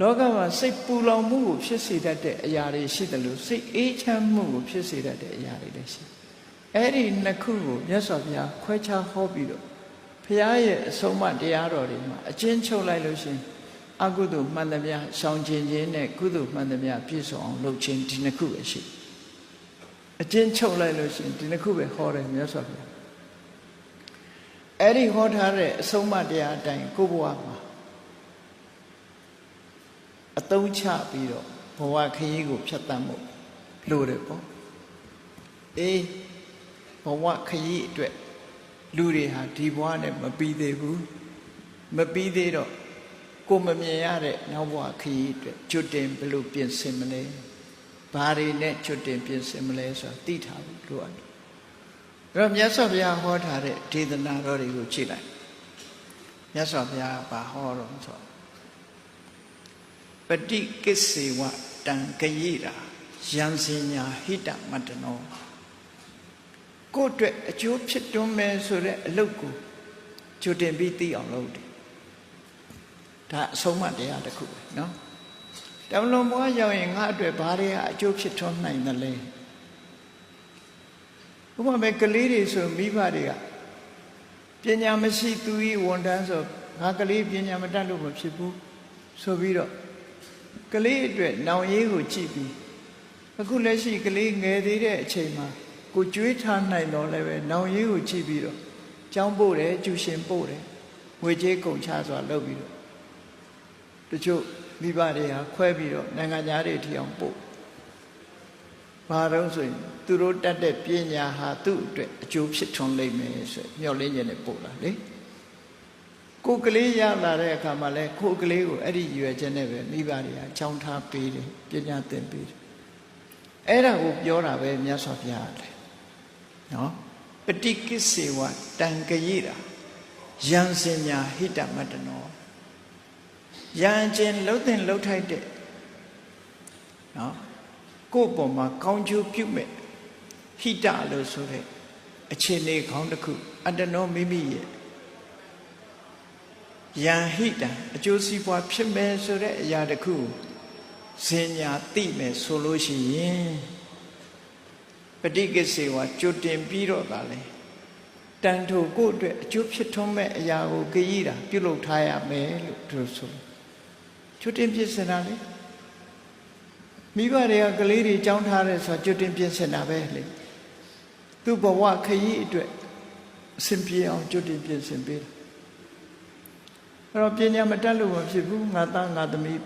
လောကမှာစိတ်ပူလောင်မှုကိုဖြစ်စေတတ်တဲ့အရာတွေရှိတယ်လို့စိတ်အေးချမ်းမှုကိုဖြစ်စေတတ်တဲ့အရာတွေလည်းရှိတယ်အဲ့ဒီနှစ်ခုကိုမြတ်စွာဘုရားခွဲခြားဟောပြီးတော့ဘုရားရဲ့အဆုံးအမတရားတော်တွေမှာအချင်းချုပ်လိုက်လို့ရှိရင်အကုသိုလ်မှန်သမျှရှောင်ကျင်ခြင်းနဲ့ကုသိုလ်မှန်သမျှပြည့်စုံအောင်လုပ်ခြင်းဒီနှစ်ခုပဲရှိတယ်အချင်းချုပ်လိုက်လို့ရှိရင်ဒီနှစ်ခုပဲဟောတယ်မြတ်စွာဘုရားအဲ့ဒီဟောထားတဲ့အဆုံးအမတရားအတိုင်းကိုယ့်ဘဝမှာ အသုံးချပြီးတော့ဘဝခရီးကိုဖြတ်တန်းမှုလို့တယ်ပေါ့အေးဘဝခရီးအတွက်လူတွေဟာဒီဘဝနဲ့မပြီးသေးဘူးမပြီးသေးတော့ကိုမမြင်ရတဲ့နောက်ဘဝခရီးအတွက်ကျွတ်တင်ဘယ်လိုပြင်ဆင်မလဲဘာတွေနဲ့ကျွတ်တင်ပြင်ဆင်မလဲဆိုတာသိထားဘူးလို့ရတယ်အဲ့တော့မြတ်စွာဘုရားဟောထားတဲ့ဒေသနာတော်တွေကိုကြည့်လိုက်မြတ်စွာဘုရားကဘာဟောတော့ဆိုတော့ ပฏิကိစ္စေဝတံကရိတာယံစင်ညာဟိတမတ္တနောကိုယ့်အတွက်အကျိုးဖြစ်တွန်းမယ်ဆိုတဲ့အလုပ်ကိုကြိုတင်ပြီးသိအောင်လုပ်တယ်ဒါအဆုံးအမတရားတစ်ခုပဲเนาะတမလွန်ဘွားရောက်ရင်ငါအတွက်ဘာတွေကအကျိုးဖြစ်ထွန်းနိုင်သလဲဥပမာပဲကလေးတွေဆိုမိဘတွေကပညာမရှိသူဤဝန်တန်းဆိုငါကလေးပညာမတတ်လို့မဖြစ်ဘူးဆိုပြီးတော့ ကလေးအတွက်နောင်ရေးကိုကြည့်ပြီးအခုလက်ရှိကလေးငယ်သေးတဲ့အချိန်မှာကိုကြွေးထားနိုင်တော့လည်းပဲနောင်ရေးကိုကြည့်ပြီးတော့ကျောင်းပို့တယ်ကျူရှင်ပို့တယ်ငွေကြေးကုန်ချစွာလုပ်ပြီးတော့တချို့မိဘတွေဟာခွဲပြီးတော့နိုင်ငံသားတွေထီအောင်ပို့ဘာတော့ဆိုရင်သူတို့တတ်တဲ့ပညာဟာသူ့အတွက်အကျိုးဖြစ်ထွန်းလိမ့်မယ်ဆိုမျှော်လင့်ချက်နဲ့ပို့လာလေ ကိုယ်ကလေးရလာတဲ့အခါမှာလဲကိုယ်ကလေးကိုအဲ့ဒီရွယ်ချက်နဲ့ပဲမိဘတွေကချောင်းထားပေးတယ်ပညာသင်ပေးတယ်အဲ့ဒါကိုပြောတာပဲမြတ်စွာဘုရားလေနော်ပฏิကိစ္စေဝတံကရိတာယံစင်ညာဟိတမတ္တနောယံကျင်လှုပ်တဲ့လှုပ်ထိုက်တဲ့နော်ကိုယ့်ပေါ်မှာကောင်းကျိုးပြုမဲ့ဟိတလို့ဆိုတဲ့အခြေအနေခေါင်းတစ်ခုအတ္တနောမိမိရဲ့ ယံဟိတံအကျိုးစီးပွားဖြစ်မယ်ဆိုတဲ့အရာတစ်ခုစင်ညာသိမယ်ဆိုလို့ရှိရင်ပฏิကိစ္စေဝကြွတင်ပြီးတော့ကလည်းတန်ထိုကိုယ့်အတွက်အကျိုးဖြစ်ထွန်းမဲ့အရာကိုကြည်တာပြုလုပ်ထားရမယ်လို့သူတို့ဆိုကြွတင်ပြစ်စင်တာလေမိဘတွေကကလေးတွေကြောင်းထားတယ်ဆိုတော့ကြွတင်ပြစ်စင်တာပဲလေသူ့ဘဝခရီးအတွက်အစဉ်ပြေအောင်ကြွတင်ပြစ်စင်ပေးတယ် အဲ့တော့ပညာမတတ်လို့မဖြစ်ဘူးငါသားငါသမီး